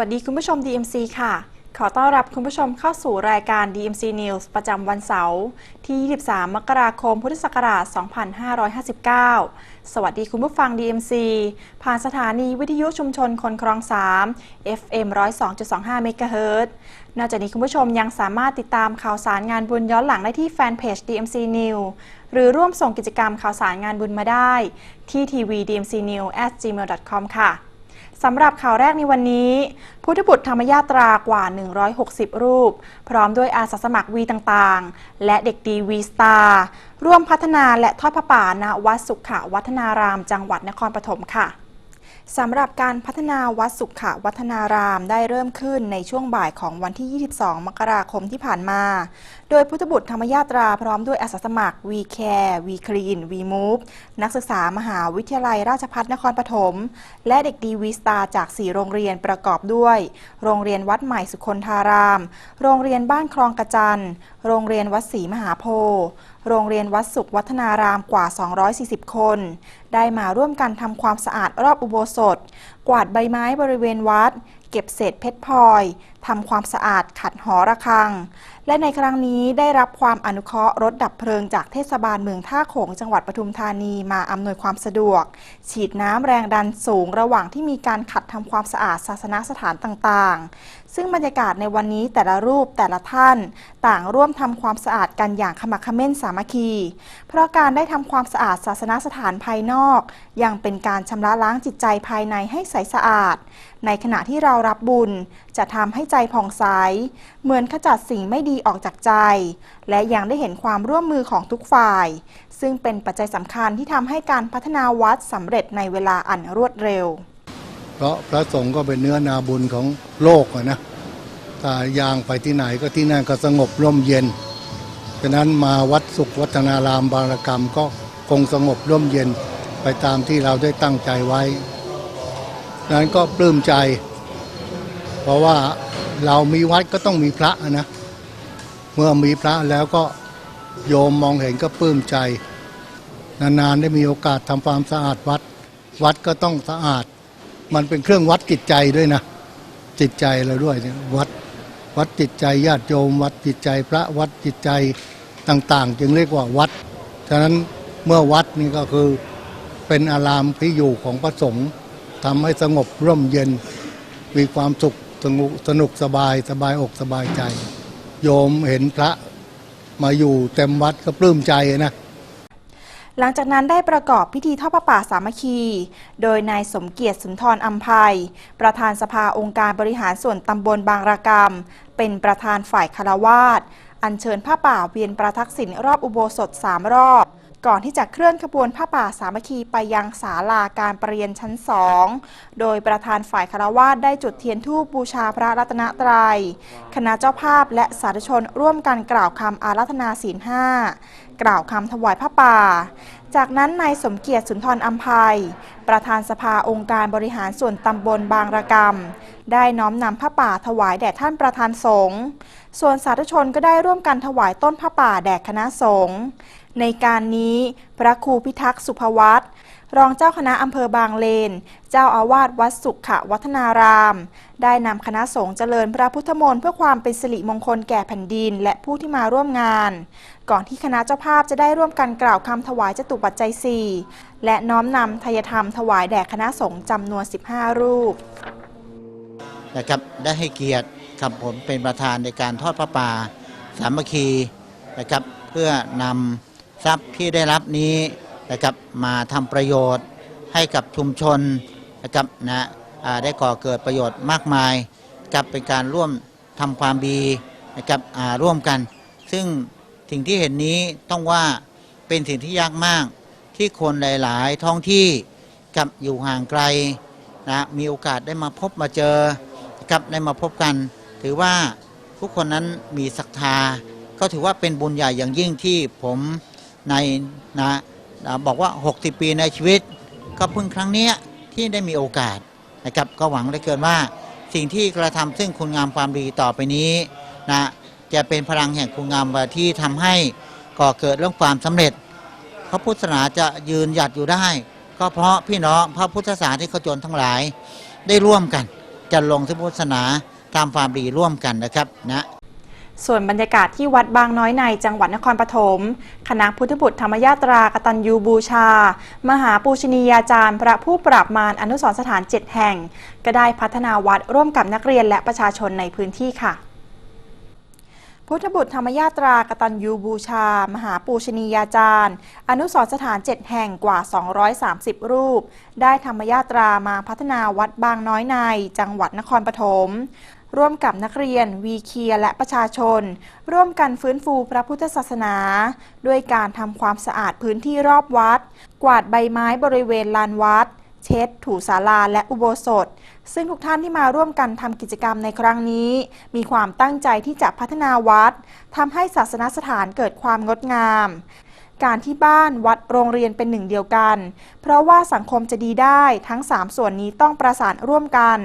สวัสดีคุณผู้ชม DMC ค่ะ ขอต้อนรับคุณผู้ชมเข้าสู่รายการ DMC News ประจำวันเสาร์ที่ 23 มกราคม พุทธศักราช 2559 สวัสดีคุณผู้ฟัง DMC ผ่านสถานีวิทยุชุมชนคนคลอง 3 FM 102.25เมกะเฮิรตซ์นอกจากนี้คุณผู้ชมยังสามารถติดตามข่าวสารงานบุญย้อนหลังได้ที่แฟนเพจ DMC News หรือร่วมส่งกิจกรรมข่าวสารงานบุญมาได้ ที่ทีวี DMC News gmail.com ค่ะ สำหรับข่าวแรกในวันนี้ พุทธบุตรธรรมยาตรากว่า 160 รูป พร้อมด้วยอาสาสมัครวีต่างๆ และเด็กดีวีสตาร์ร่วมพัฒนาและทอดพระป่าณวัดสุขวัฒนารามจังหวัดนครปฐมค่ะ สำหรับการพัฒนาวัดสุขวัฒนารามได้เริ่มขึ้นในช่วงบ่ายของวันที่ 22 มกราคมที่ผ่านมา โดยพุทธบุตรธรรมยาตราพร้อมด้วยอาสาสมัคร We Care We Clean We Move นักศึกษามหาวิทยาลัยราชภัฏนครปฐม และเด็กดีวีสตาจาก 4 โรงเรียนประกอบด้วย โรงเรียนวัดใหม่สุคนธาราม โรงเรียนบ้านคลองกระจัน โรงเรียนวัดศรีมหาโพธิ์โรงเรียนวัดสุขวัฒนารามกว่า 240 คน ได้มาร่วมกันทำความสะอาดรอบอุโบสถ กวาดใบไม้บริเวณวัด เก็บเศษเพชรพลอย ทำความสะอาดขัดหอระฆัง และในครั้งนี้ได้รับความอนุเคราะห์รถดับเพลิงจากเทศบาลเมืองท่าโขงจังหวัดปทุมธานีมาอำนวยความสะดวก ฉีดน้ำแรงดันสูงระหว่างที่มีการขัดทำความสะอาดศาสนสถานต่างๆ ซึ่งบรรยากาศในวันนี้แต่ละรูปแต่ละท่าน ต่างร่วมทำความสะอาดกันอย่างขมักเขม้นสามัคคี เพราะการได้ทำความสะอาดศาสนสถานภายนอก ยังเป็นการชำระล้างจิตใจภายในให้ใสสะอาด ในขณะที่เรารับบุญจะทำให้ใจผ่องใส เหมือนขจัดสิ่งไม่ดีออกจากใจ และยังได้เห็นความร่วมมือของทุกฝ่าย ซึ่งเป็นปัจจัยสำคัญที่ทำให้การพัฒนาวัดสำเร็จในเวลาอันรวดเร็ว เพราะพระสงฆ์ก็เป็นเนื้อนาบุญของโลกนะถ้ายางไปที่ไหนก็ที่นั่นก็สงบร่มเย็นฉะนั้นมาวัดสุขวัฒนารามบารกรรมก็คงสงบร่มเย็นไปตามที่เราได้ตั้งใจไว้ดังนั้นก็ปลื้มใจ เพราะว่า เรามีวัดก็ต้องมีพระนะ เมื่อมีพระแล้วก็โยมมองเห็นก็ปลื้มใจ นานๆได้มีโอกาสทำความสะอาดวัด วัดก็ต้องสะอาด มันเป็นเครื่องวัดจิตใจด้วยนะ จิตใจเราด้วยเนี่ยวัดวัดจิตใจญาติโยม วัดจิตใจพระวัดจิตใจต่าง ๆ จึงเรียกว่าวัด ฉะนั้นเมื่อวัดนี่ก็คือเป็นอารามที่อยู่ของพระสงฆ์ทำให้สงบร่มเย็นมีความสุข สนุกสนุกสบายสบายอกสบายใจ โยมเห็นพระมาอยู่เต็มวัดก็ปลื้มใจนะหลังจากนั้นได้ประกอบพิธีทอดพระป่าสามัคคี โดยนายสมเกียรติสุนทรอัมภัย ประธานสภาองค์การบริหารส่วนตำบลบางระกรรม เป็นประธานฝ่ายคารวาสอัญเชิญผ้าป่าเวียนประทักษิณรอบอุโบสถสามรอบ ก่อนที่จะเคลื่อนขบวนผ้าป่าสามัคคีไปยังศาลาการประเรียนชั้นสองโดยประธานฝ่ายคารวาสได้จุดเทียนธูปบูชาพระรัตนตรยัย คณะเจ้าภาพและสาธุชนร่วมกันกล่าวคำอาราธนาศีลห้ากล่าวคำถวายผ้าป่า จากนั้นนายสมเกียรติสุนทรอัมภัย ประธานสภาองค์การบริหารส่วนตำบลบางระกรรม ได้น้อมนำผ้าป่าถวายแด่ท่านประธานสงฆ์ส่วนสาธุชนก็ได้ร่วมกันถวายต้นผ้าป่าแด่คณะสงฆ์ในการนี้พระครูพิทักษ์สุภวัตร รองเจ้าคณะอำเภอบางเลน เจ้าอาวาสวัดสุขวัฒนาราม ได้นำคณะสงฆ์เจริญพระพุทธมนต์เพื่อความเป็นสิริมงคลแก่แผ่นดิน และผู้ที่มาร่วมงาน ก่อนที่คณะเจ้าภาพจะได้ร่วมกันกล่าวคำถวายจตุปัจจัย 4 และน้อมนำทยธรรมถวายแด่คณะสงฆ์จำนวน 15 รูปนะครับได้ให้เกียรติครับผมเป็นประธานในการทอดพระป่าสามัคคีนะครับเพื่อนำทรัพย์ที่ได้รับนี้ นะครับมาทำประโยชน์ให้กับชุมชนนะครับนะได้ก่อเกิดประโยชน์มากมายกับเป็นการร่วมทำความดีนะครับร่วมกัน ซึ่งสิ่งที่เห็นนี้ต้องว่าเป็นสิ่งที่ยากมากที่คนหลาย ๆ ท้องที่กับอยู่ห่างไกลนะมีโอกาสได้มาพบมาเจอนะครับได้มาพบกัน ถือว่าทุกคนนั้นมีศรัทธา ก็ถือว่าเป็นบุญใหญ่อย่างยิ่งที่ผมในนะ บอกว่า 60 ปีในชีวิต ก็เพิ่งครั้งนี้ที่ได้มีโอกาสนะครับก็หวังเหลือเกินว่า สิ่งที่กระทำซึ่งคุณงามความดีต่อไปนี้นะจะเป็นพลังแห่งคุณงามควาที่ทำให้ก่อเกิดเรื่องความสำเร็จ พระพุทธศาสนาจะยืนหยัดอยู่ได้ ก็เพราะพี่น้องพระพุทธศาสนิกชนทั้งหลาย ได้ร่วมกันจะลงที่พุทธศาสนาตามความดีร่วมกันนะครับนะ ส่วนบรรยากาศที่วัดบางน้อยในจังหวัดนครปฐม คณะพุทธบุตรธรรมยาตรากตัญญูบูชา มหาปูชนียาจารย์พระผู้ปราบมารอนุสรสถานเจ็ดแห่ง ก็ได้พัฒนาวัดร่วมกับนักเรียนและประชาชนในพื้นที่ค่ะพุทธบุตรธรรมยาตรากตัญญูบูชา มหาปูชนียาจารย์ อนุสรสถานเจ็ดแห่งกว่า 230 รูป ได้ธรรมยาตรามาพัฒนาวัดบางน้อยในจังหวัดนครปฐม ร่วมกับนักเรียน วีเคียและประชาชน ร่วมกันฟื้นฟูพระพุทธศาสนา ด้วยการทำความสะอาดพื้นที่รอบวัด กวาดใบไม้บริเวณลานวัด เช็ด ถูศาลาและอุโบสถ ซึ่งทุกท่านที่มาร่วมกันทำกิจกรรมในครั้งนี้ มีความตั้งใจที่จะพัฒนาวัดทำให้ศาสนสถานเกิดความงดงาม การที่บ้านวัดโรงเรียนเป็นหนึ่งเดียวกัน เพราะว่าสังคมจะดีได้ทั้ง 3 ส่วนนี้ต้องประสานร่วมกัน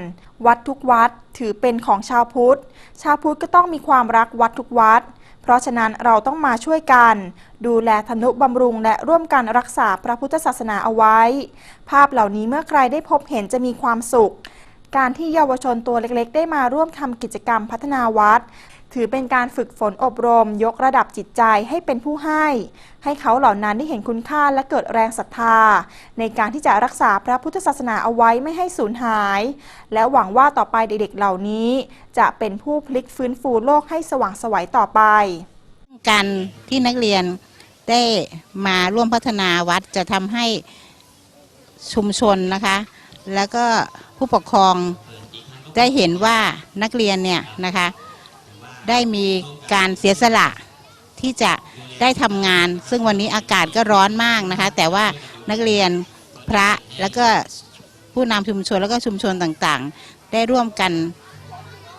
วัดทุกวัดถือเป็นของชาวพุทธ ชาวพุทธก็ต้องมีความรักวัดทุกวัด เพราะฉะนั้นเราต้องมาช่วยกัน ดูแลธนุบำรุงและร่วมกันรักษาพระพุทธศาสนาเอาไว้ ภาพเหล่านี้เมื่อใครได้พบเห็นจะมีความสุขการที่เยาวชนตัวเล็กๆ ได้มาร่วมทำกิจกรรมพัฒนาวัด ถือเป็นการฝึกฝนอบรม ยกระดับจิตใจให้เป็นผู้ให้ ให้เขาเหล่านั้นได้เห็นคุณค่าและเกิดแรงศรัทธา ในการที่จะรักษาพระพุทธศาสนาเอาไว้ไม่ให้สูญหาย และหวังว่าต่อไปเด็กๆเหล่านี้ จะเป็นผู้พลิกฟื้นฟูโลกให้สว่างไสวัยต่อไป การที่นักเรียนได้มาร่วมพัฒนาวัดจะทำให้ชุมชนนะคะ แล้วก็ผู้ปกครองได้เห็นว่านักเรียนเนี่ยนะคะ ได้มีการเสียสละที่จะได้ทำงาน ซึ่งวันนี้อากาศก็ร้อนมากนะคะ แต่ว่านักเรียนพระแล้วก็ผู้นำชุมชนแล้วก็ชุมชนต่างๆ ได้ร่วมกัน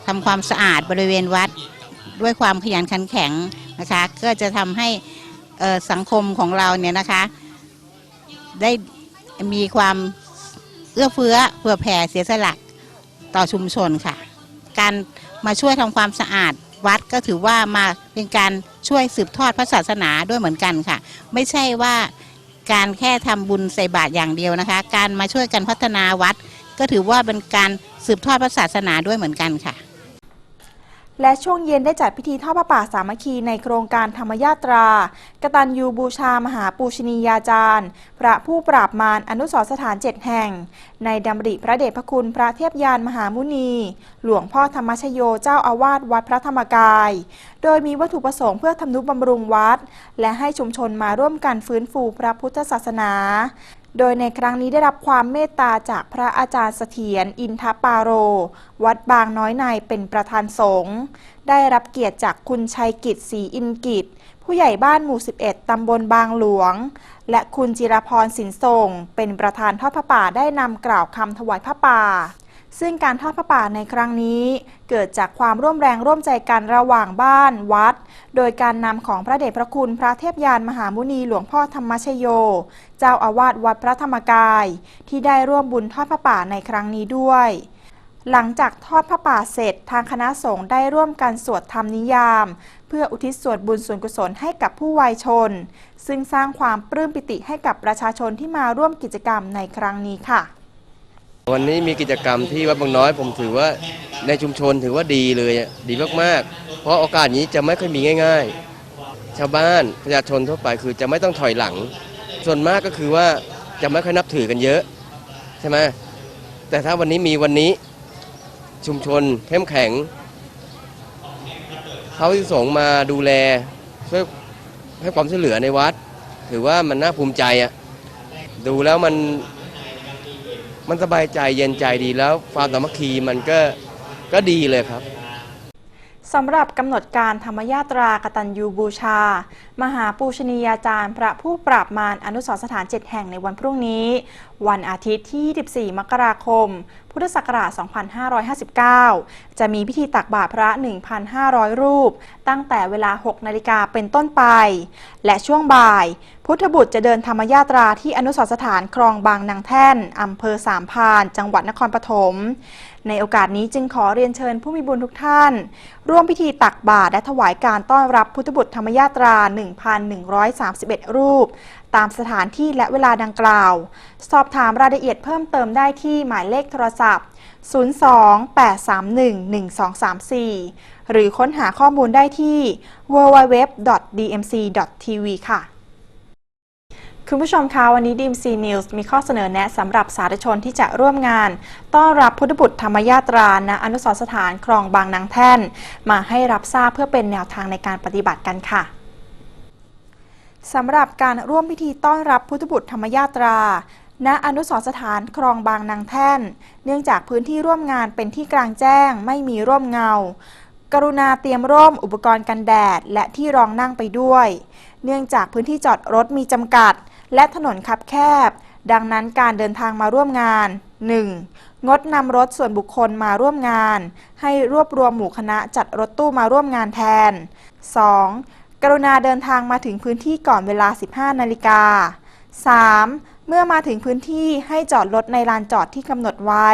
ทำความสะอาดบริเวณวัดด้วยความขยันขันแข็งนะคะ ก็จะทำให้สังคมของเราเนี่ยนะคะ ได้มีความเอื้อเฟื้อเผื่อแผ่เสียสละต่อชุมชนค่ะ การมาช่วยทำความสะอาด วัดก็ถือว่ามาเป็นการช่วยสืบทอดพระศาสนาด้วยเหมือนกันค่ะ ไม่ใช่ว่าการแค่ทำบุญใส่บาตรอย่างเดียวนะคะ การมาช่วยกันพัฒนาวัด ก็ถือว่าเป็นการสืบทอดพระศาสนาด้วยเหมือนกันค่ะ และช่วงเย็นได้จัดพิธีทอดพระป่าสามัคคีในโครงการธรรมยาตรากตัญญูบูชามหาปูชนียาจารย์ พระผู้ปราบมารอนุสรสถานเจ็ดแห่ง ในดำริพระเดชพระคุณพระเทพยานมหามุนี หลวงพ่อธรรมชโยเจ้าอาวาสวัดพระธรรมกาย โดยมีวัตถุประสงค์เพื่อทำนุบำรุงวัด และให้ชุมชนมาร่วมกันฟื้นฟูพระพุทธศาสนา โดยในครั้งนี้ได้รับความเมตตาจากพระอาจารย์เสถียรอินทปาโร วัดบางน้อยในเป็นประธานสงฆ์ได้รับเกียรติจากคุณชัยกิจศรีอินกิจ ผู้ใหญ่บ้านหมู่ 11 ตำบลบางหลวง และคุณจิรพรสินทรงเป็นประธานทอดพระป่าได้นำกล่าวคำถวายพระป่า ซึ่งการทอดพระป่าในครั้งนี้ เกิดจากความร่วมแรงร่วมใจกันระหว่างบ้านวัด โดยการนำของพระเดชพระคุณพระเทพยานมหามุนีหลวงพ่อธรรมชโย เจ้าอาวาสวัดพระธรรมกาย ที่ได้ร่วมบุญทอดพระป่าในครั้งนี้ด้วยหลังจากทอดพระป่าเสร็จ ทางคณะสงฆ์ได้ร่วมกันสวดธรรมนิยาม เพื่ออุทิศส่วนบุญส่วนกุศลให้กับผู้วัยชน ซึ่งสร้างความปลื้มปิติให้กับประชาชนที่มาร่วมกิจกรรมในครั้งนี้ค่ะ วันนี้มีกิจกรรมที่วัดบางน้อย ผมถือว่าในชุมชนถือว่าดีเลยดีมากๆ เพราะโอกาสนี้จะไม่ค่อยมีง่าย ๆ ชาวบ้านประชาชนทั่วไปคือจะไม่ต้องถอยหลัง ส่วนมากก็คือว่าจะไม่ค่อยนับถือกันเยอะใช่ไหมแต่ถ้าวันนี้มีวันนี้ชุมชนเข้มแข็งเขาที่สงมาดูแลช่วยให้ความช่วยเหลือในวัด ถือว่ามันน่าภูมิใจอะดูแล้วมัน มันสบายใจเย็นใจดีแล้วความสามัคคีมันก็ก็ดีเลยครับสำหรับกำหนดการธรรมยาตรากตัญญูบูชามหาปูชนียาจารย์ พระผู้ปราบมารอนุสรสถานเจ็ดแห่งในวันพรุ่งนี้ วันอาทิตย์ที่ 24 มกราคม พุทธศักราช 2559 จะมีพิธีตักบาตรพระ 1,500 รูป ตั้งแต่เวลา 6 นาฬิกาเป็นต้นไป และช่วงบ่าย พุทธบุตรจะเดินธรรมยาตราที่อนุสรสถานคลองบางนางแท่นอำเภอสามพาน จังหวัดนครปฐมในโอกาสนี้จึงขอเรียนเชิญผู้มีบุญทุกท่าน ร่วมพิธีตักบาตรและถวายการต้อนรับพุทธบุตรธรรมยาตรา1,131 รูป ตามสถานที่และเวลาดังกล่าว สอบถามรายละเอียดเพิ่มเติมได้ที่หมายเลขโทรศัพท์ 02-831-1234 หรือค้นหาข้อมูลได้ที่ www.dmc.tv ค่ะคุณผู้ชมคะวันนี้ DMC News มีข้อเสนอแนะสำหรับสาธุชนที่จะร่วมงาน ต้อนรับพุทธบุตรธรรมยาตราณอนุสรสถานคลองบางนางแท่น มาให้รับทราบเพื่อเป็นแนวทางในการปฏิบัติกันค่ะ สำหรับการร่วมพิธีต้อนรับพุทธบุตรธรรมยาตรา ณ อนุสรสถานคลองบางนางแท่น เนื่องจากพื้นที่ร่วมงานเป็นที่กลางแจ้งไม่มีร่มเงา กรุณาเตรียมร่มอุปกรณ์กันแดด และที่รองนั่งไปด้วย เนื่องจากพื้นที่จอดรถมีจำกัด และถนนคับแคบ ดังนั้นการเดินทางมาร่วมงาน 1. งดนำรถส่วนบุคคลมาร่วมงาน ให้รวบรวมหมู่คณะจัดรถตู้มาร่วมงานแทน 2. กรุณาเดินทางมาถึงพื้นที่ก่อนเวลา 15 นาฬิกา 3. เมื่อมาถึงพื้นที่ให้จอดรถในลานจอดที่กำหนดไว้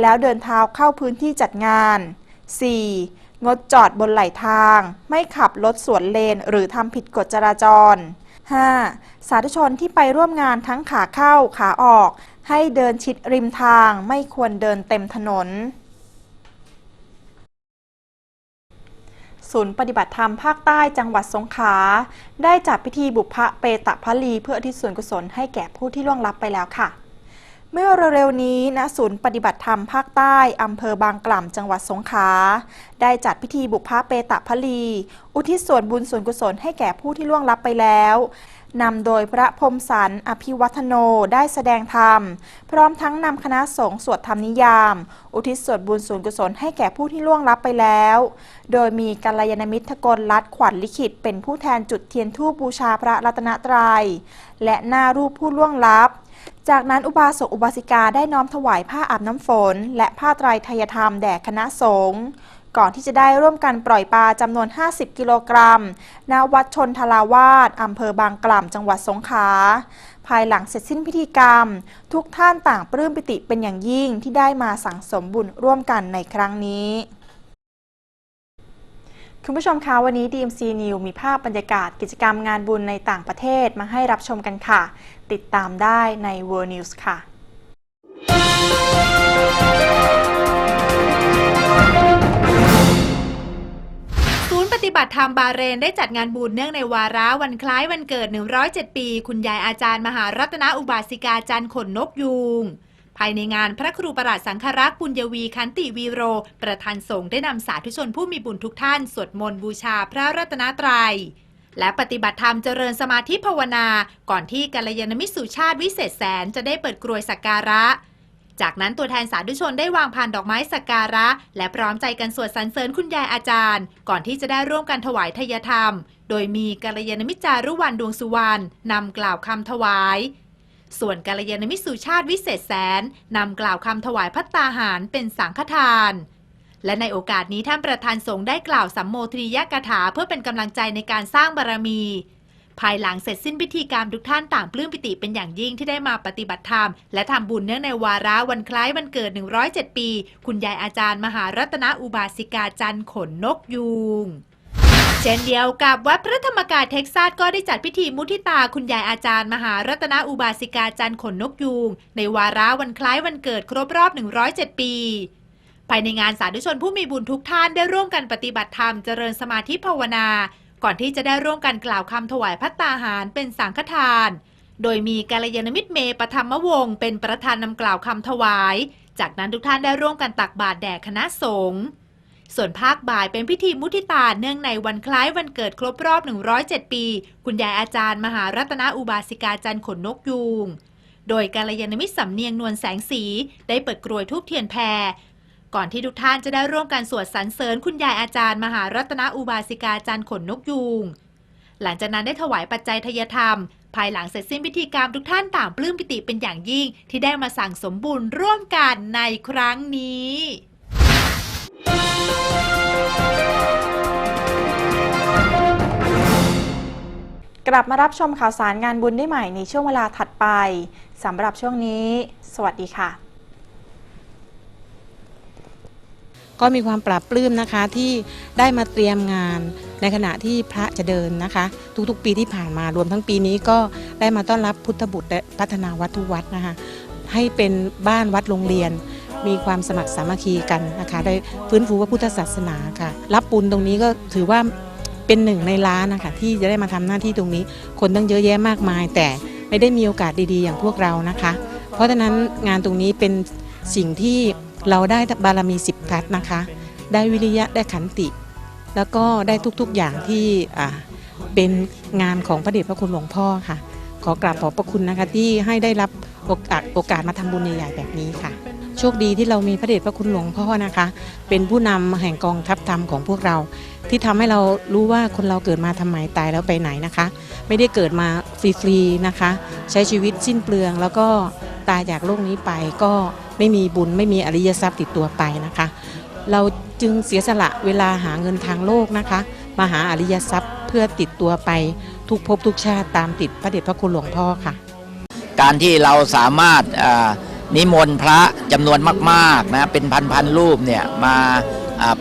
แล้วเดินเท้าเข้าพื้นที่จัดงาน 4. งดจอดบนไหลทาง ไม่ขับรถสวนเลนหรือทำผิดกฎจราจร 5. สาธุชนที่ไปร่วมงานทั้งขาเข้าขาออก ให้เดินชิดริมทางไม่ควรเดินเต็มถนน ศูนย์ปฏิบัติธรรมภาคใต้จังหวัดสงขลาได้จัดพิธีบุพเปตะพลีเพื่ออุที่ส่วนกุศลให้แก่ผู้ที่ล่วงลับไปแล้วค่ะ เมื่อเร็วๆนี้ณศูนย์ปฏิบัติธรรมภาคใต้อำเภอบางกล่ำจังหวัดสงขลาได้จัดพิธีบุพเปตะพลี อุทิศส่วนบุญส่วนกุศลให้แก่ผู้ที่ล่วงลับไปแล้ว นำโดยพระพรมสันอภิวัฒโนได้แสดงธรรม พร้อมทั้งนำคณะสงฆ์สวดธรรมนิยาม อุทิศส่วนบุญส่วนกุศลให้แก่ผู้ที่ล่วงลับไปแล้ว โดยมีกัลยาณมิตรกลรัตน์ขวัญลิขิต เป็นผู้แทนจุดเทียนธูปบูชาพระรัตนตรยัย และหน้ารูปผู้ล่วงลับ จากนั้นอุบาสกอุบาสิกาได้น้อมถวายผ้าอาบน้ำฝน และผ้าไตรทยธรรมแด่คณะสงฆ์ ก่อนที่จะได้ร่วมกันปล่อยปลาจำนวน 50 กิโลกรัม ณ วัดชนทลาวาสอำเภอบางกล่ำจังหวัดสงขลา ภายหลังเสร็จสิ้นพิธีกรรม ทุกท่านต่างปลื้มปิติเป็นอย่างยิ่งที่ได้มาสั่งสมบุญร่วมกันในครั้งนี้คุณผู้ชมคะวันนี้ DMC New มีภาพบรรยากาศกิจกรรมงานบุญในต่างประเทศมาให้รับชมกันค่ะ ติดตามได้ใน World News ค่ะ ฏิบัติธรรมบาเรนได้จัดงานบุญเนื่องในวาระวันคล้ายวันเกิด 107 ปี คุณยายอาจารย์มหารัตนอุบาสิกาจันทร์ขนนกยูงภายในงานพระครูประหลัดสังฆรักษ์ปุญญวีคันติวีโร ประธานสงฆ์ได้นำสาธุชนผู้มีบุญทุกท่านสวดมนต์บูชาพระรัตนตรัย และปฏิบัติธรรมเจริญสมาธิภาวนา ก่อนที่กัลยาณมิตรสุชาติวิเศษแสนจะได้เปิดกรวยสักการะ จากนั้นตัวแทนสาธุชนได้วางพานดอกไม้สักการะ และพร้อมใจกันสวดสรรเสริญคุณยายอาจารย์ ก่อนที่จะได้ร่วมกันถวายทยธรรม โดยมีกัลยาณมิตรจารุวรรณดวงสุวรรณนำกล่าวคำถวาย ส่วนกัลยาณมิตรสุชาติวิเศษแสนนำกล่าวคำถวายพัตตาหารเป็นสังฆทานและในโอกาสนี้ท่านประธานสงฆ์ได้กล่าวสัมโมทรียกถาเพื่อเป็นกำลังใจในการสร้างบารมี ภายหลังเสร็จสิ้นพิธีกรรมทุกท่านต่างปลื้มปิติเป็นอย่างยิ่งที่ได้มาปฏิบัติธรรม และทำบุญเนื่องในวาระวันคล้ายวันเกิด 107 ปี คุณยายอาจารย์มหารัตนอุบาสิกาจันทร์ขนนกยูงเช่นเดียวกับวัดพระธรรมกายเท็กซัสก็ได้จัดพิธีมุทิตาคุณยายอาจารย์ มหารัตนอุบาสิกาจันทร์ขนนกยูง ในวาระวันคล้ายวันเกิดครบรอบ 107 ปีภายในงานสาธุชนผู้มีบุญทุกท่านได้ร่วมกันปฏิบัติธรรมเจริญสมาธิภาวนา ก่อนที่จะได้ร่วมกันกล่าวคำถวายพัตตาหารเป็นสังฆทาน โดยมีกาลยานมิตรเมปธรรมวงศ์เป็นประธานนำกล่าวคำถวาย จากนั้นทุกท่านได้ร่วมกันตักบาตรแด่คณะสงฆ์ส่วนภาคบ่ายเป็นพิธีมุทิตาเนื่องในวันคล้ายวันเกิดครบรอบ 107 ปี คุณยายอาจารย์มหารัตนอุบาสิกาจันทร์ขนนกยูง โดยกาลยานมิตรสำเนียงนวลแสงสี ได้เปิดกรวยทูบเทียนแพร ก่อนที่ทุกท่านจะได้ร่วมกันสวดสรรเสริญคุณยายอาจารย์ มหารัตนอุบาสิกาจันขนนกยูงหลังจากนั้นได้ถวายปัจจัยทยธรรม ภายหลังเสร็จสิ้นพิธีกรรมทุกท่านต่างปลื้มปิติเป็นอย่างยิ่ง ที่ได้มาสั่งสมบุญร่วมกันในครั้งนี้กลับมารับชมข่าวสารงานบุญได้ใหม่ในช่วงเวลาถัดไปสำหรับช่วงนี้ สวัสดีค่ะ ก็มีความปรับปลื้มนะคะที่ได้มาเตรียมงานในขณะที่พระจะเดินนะคะ ทุกๆ ปีที่ผ่านมารวมทั้งปีนี้ก็ได้มาต้อนรับพุทธบุตรและพัฒนาวัดทุกวัดนะคะ ให้เป็นบ้านวัดโรงเรียน มีความสมัครสามัคคีกันนะคะ ได้ฟื้นฟูพระพุทธศาสนาค่ะ รับบุญตรงนี้ก็ถือว่าเป็นหนึ่งในล้านนะคะที่จะได้มาทำหน้าที่ตรงนี้ คนตั้งเยอะแยะมากมาย แต่ไม่ได้มีโอกาสดีๆ อย่างพวกเรานะคะ เพราะฉะนั้นงานตรงนี้เป็นสิ่งที่ เราได้บารมีสิบทัศนะคะ ได้วิริยะได้ขันติ แล้วก็ได้ทุกๆอย่างที่เป็นงานของพระเดชพระคุณหลวงพ่อค่ะ ขอกราบขอบพระคุณนะคะที่ให้ได้รับโอกาสโอกาสมาทำบุญใหญ่ๆแบบนี้ค่ะ โชคดีที่เรามีพระเดชพระคุณหลวงพ่อนะคะ เป็นผู้นำแห่งกองทัพธรรมของพวกเรา ที่ทำให้เรารู้ว่าคนเราเกิดมาทำไมตายแล้วไปไหนนะคะ ไม่ได้เกิดมาฟรีๆนะคะ ใช้ชีวิตสิ้นเปลือง แล้วก็ตายจากโลกนี้ไปก็ไม่มีบุญไม่มีอริยทรัพย์ติดตัวไปนะคะ เราจึงเสียสละเวลาหาเงินทางโลกนะคะ มาหาอริยทรัพย์เพื่อติดตัวไปทุกภพทุกชาติตามติดพระเดชพระคุณหลวงพ่อค่ะ การที่เราสามารถนิมนต์พระจำนวนมากๆนะเป็นพันๆรูปเนี่ยมา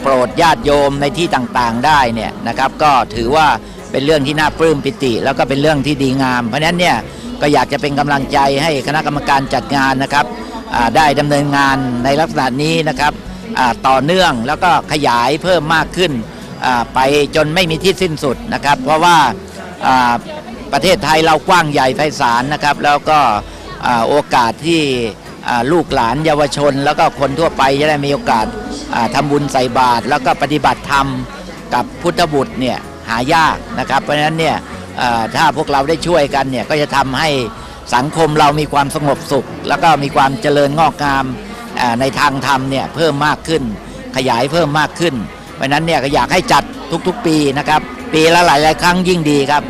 โปรดญาติโยมในที่ต่างๆได้เนี่ยนะครับ ก็ถือว่า เป็นเรื่องที่น่าปลื้มปิติ แล้วก็เป็นเรื่องที่ดีงาม เพราะฉะนั้นเนี่ยก็อยากจะเป็นกำลังใจให้คณะกรรมการจัดงานนะครับได้ดำเนินงานในลักษณะนี้นะครับต่อเนื่องแล้วก็ขยายเพิ่มมากขึ้นไปจนไม่มีที่สิ้นสุดนะครับ เพราะว่าประเทศไทยเรากว้างใหญ่ไพศาลนะครับ แล้วก็โอกาสที่ลูกหลานเยาวชน แล้วก็คนทั่วไปจะได้มีโอกาสอ่าทำบุญใส่บาตรแล้วก็ปฏิบัติธรรมกับพุทธบุตรเนี่ย หายากนะครับ เพราะฉะนั้นเนี่ยถ้าพวกเราได้ช่วยกันเนี่ยก็จะทำให้สังคมเรามีความสงบสุข แล้วก็มีความเจริญงอกงามในทางธรรมเนี่ยเพิ่มมากขึ้น ขยายเพิ่มมากขึ้น เพราะฉะนั้นเนี่ยก็อยากให้จัดทุกๆปีนะครับ ปีละหลายๆครั้งยิ่งดีครับ